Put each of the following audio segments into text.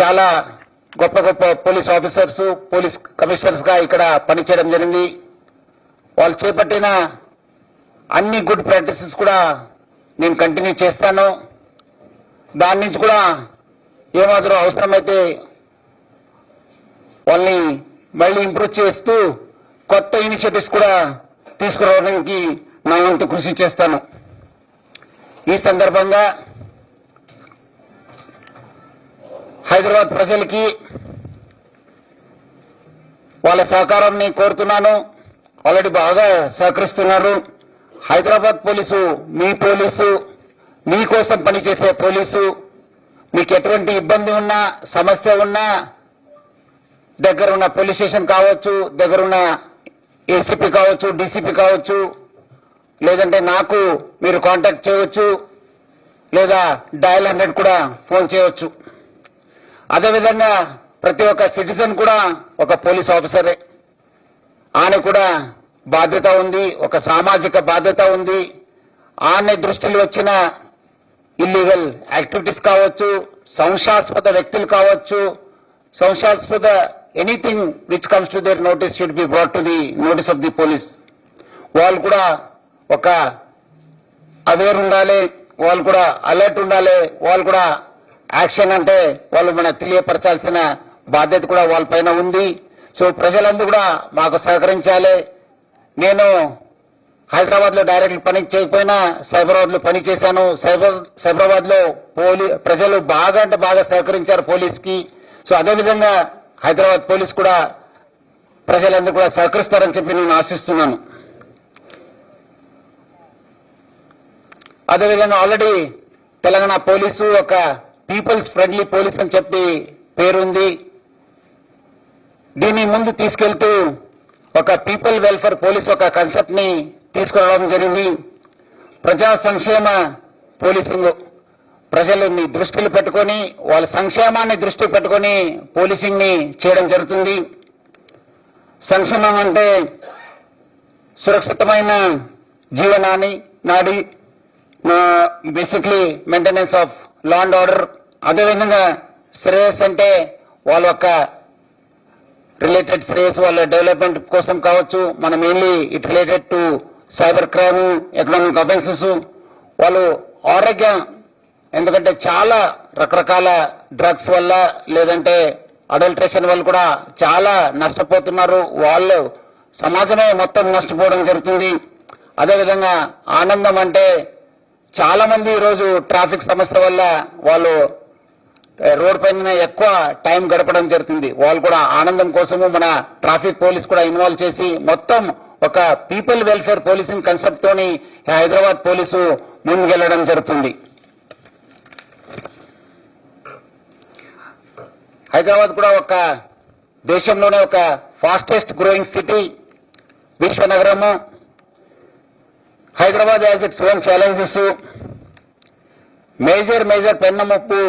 చాలా గొప్ప గొప్ప పోలీస్ ఆఫీసర్స్ పోలీస్ కమిషనర్స్గా ఇక్కడ పనిచేయడం జరిగింది. వాళ్ళు చేపట్టిన అన్ని గుడ్ ప్రాక్టీసెస్ కూడా నేను కంటిన్యూ చేస్తాను. దాని నుంచి కూడా ఏమాత్రం అవసరమైతే వాళ్ళని మళ్ళీ ఇంప్రూవ్ చేస్తూ కొత్త ఇనిషియేటివ్స్ కూడా తీసుకురావడానికి నా వంతు కృషి చేస్తాను. ఈ సందర్భంగా హైదరాబాద్ ప్రజలకి వాళ్ళ సహకారాన్ని కోరుతున్నాను. ఆల్రెడీ బాగా సహకరిస్తున్నారు. హైదరాబాద్ పోలీసు మీ పోలీసు మీకోసం పనిచేసే పోలీసు మీకు ఎటువంటి ఇబ్బంది ఉన్నా సమస్య ఉన్నా దగ్గర ఉన్న పోలీస్ స్టేషన్ కావచ్చు దగ్గరున్న ఏసీపీ కావచ్చు డీసీపీ కావచ్చు లేదంటే నాకు మీరు కాంటాక్ట్ చేయవచ్చు లేదా డయల్ హండ్రెడ్ కూడా ఫోన్ చేయవచ్చు. అదేవిధంగా ప్రతి ఒక్క సిటిజన్ కూడా ఒక పోలీస్ ఆఫీసరే. ఆయన కూడా బాధ్యత ఉంది ఒక సామాజిక బాధ్యత ఉంది. ఆయన దృష్టిలో వచ్చిన ఇల్లీగల్ యాక్టివిటీస్ కావచ్చు సంశాస్పద వ్యక్తులు కావచ్చు సంశాస్పద anything which comes to their notice should be brought to the notice of the police వాళ్ళు కూడా ఒక అవేర్ ఉండాలి వాళ్ళు కూడా అలర్ట్ ఉండాలి వాళ్ళు కూడా యాక్షన్ అంటే వాళ్ళు మనకు తెలియపరచాల్సిన బాధ్యత కూడా వాళ్ళ పైన ఉంది. సో ప్రజలందరూ కూడా మాకు సహకరించాలి. నేను హైదరాబాద్లో డైరెక్ట్ పని చేయకపోయినా సైబరాబాద్లో పని చేశాను. సైబర్ సైబరాబాద్లో పోలీ ప్రజలు బాగా అంటే బాగా సహకరించారు పోలీస్కి సో అదేవిధంగా హైదరాబాద్ పోలీస్ కూడా ప్రజలందరూ కూడా సహకరిస్తారని చెప్పి నేను ఆశిస్తున్నాను. అదేవిధంగా ఆల్రెడీ తెలంగాణ పోలీసు ఒక పీపుల్స్ ఫ్రెండ్లీ పోలీస్ అని చెప్పి పేరుంది. దీన్ని ముందు తీసుకెళ్తూ ఒక పీపుల్ వెల్ఫేర్ పోలీస్ ఒక కన్సెప్ట్ని తీసుకురావడం జరిగింది. ప్రజా సంక్షేమ పోలీసింగ్ ప్రజలని దృష్టిలో పెట్టుకొని వాళ్ళ సంక్షేమాన్ని దృష్టిలో పెట్టుకొని పోలీసింగ్ని చేయడం జరుగుతుంది. సంక్షేమం అంటే సురక్షితమైన జీవనాన్ని నాడి basically maintenance of law and order అదేవిధంగా శ్రేయస్ అంటే వాళ్ళ యొక్క రిలేటెడ్ శ్రేయస్ వాళ్ళ డెవలప్మెంట్ కోసం కావచ్చు మనం mainly it related to cyber crime economic offences వాళ్ళు ఆరోగ్యం ఎందుకంటే చాలా రకరకాల డ్రగ్స్ వల్ల లేదంటే అడల్ట్రేషన్ వల్ల కూడా చాలా నష్టపోతున్నారు. వాళ్ళు సమాజమే మొత్తం నష్టపోవడం జరుగుతుంది. అదేవిధంగా ఆనందం అంటే చాలా మంది ఈరోజు ట్రాఫిక్ సమస్య వల్ల వాళ్ళు రోడ్ పైన ఎక్కువ టైం గడపడం జరుగుతుంది. వాళ్ళు కూడా ఆనందం కోసము మన ట్రాఫిక్ పోలీస్ కూడా ఇన్వాల్వ్ చేసి మొత్తం ఒక పీపుల్ వెల్ఫేర్ పోలీసింగ్ కన్సెప్ట్ తోని హైదరాబాద్ పోలీసు ముందుకెళ్ళడం జరుగుతుంది. హైదరాబాద్ కూడా ఒక దేశంలోనే ఒక fastest growing city విశ్వనగరము. Hyderabad has its own challenges. Major major పెన్నముప్పు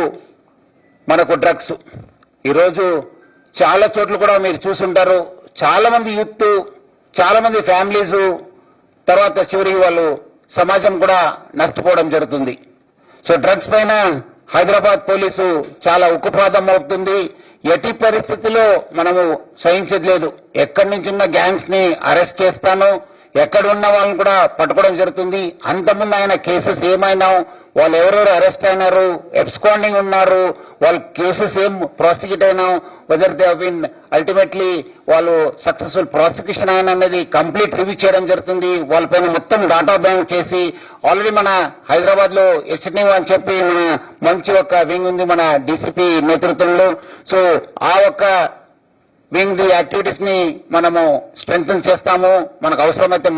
మనకు డ్రగ్స్ ఈరోజు చాలా చోట్ల కూడా మీరు చూసుంటారు. చాలా మంది యూత్ చాలా మంది ఫ్యామిలీస్ తర్వాత చివరికి వాళ్ళు సమాజం కూడా నష్టపోవడం జరుగుతుంది. సో డ్రగ్స్ పైన హైదరాబాద్ పోలీసు చాలా ఉక్కుపాదం అవుతుంది ఎట్టి పరిస్థితిలో మనము సహించట్లేదు. ఎక్కడి నుంచి ఉన్న గ్యాంగ్స్ని అరెస్ట్ చేస్తాను. ఎక్కడ ఉన్న వాళ్ళని కూడా పట్టుకోవడం జరుగుతుంది. అంతకుముందు ఆయన కేసెస్ ఏమైనా వాళ్ళు ఎవరెవరు అరెస్ట్ అయినారు? ఎబ్స్కాండింగ్ ఉన్నారు. వాళ్ళ కేసెస్ ఏం ప్రాసిక్యూట్ అయినా వెదర్ దే బిన్ అల్టిమేట్లీ వాళ్ళు సక్సెస్ఫుల్ ప్రాసిక్యూషన్ అయిన అనేది కంప్లీట్ రివ్యూ చేయడం జరుగుతుంది. వాళ్ళపైన మొత్తం డాటా బ్యాంక్ చేసి ఆల్రెడీ మన హైదరాబాద్లో హెచ్ఎన్యూ అని చెప్పి మన మంచి ఒక వింగ్ ఉంది మన డీసీపీ నేతృత్వంలో. సో ఆ ఒక్క వింగ్ ది యాక్టివిటీస్ని మనము స్ట్రెంగ్ చేస్తాము. మనకు అవసరమైతే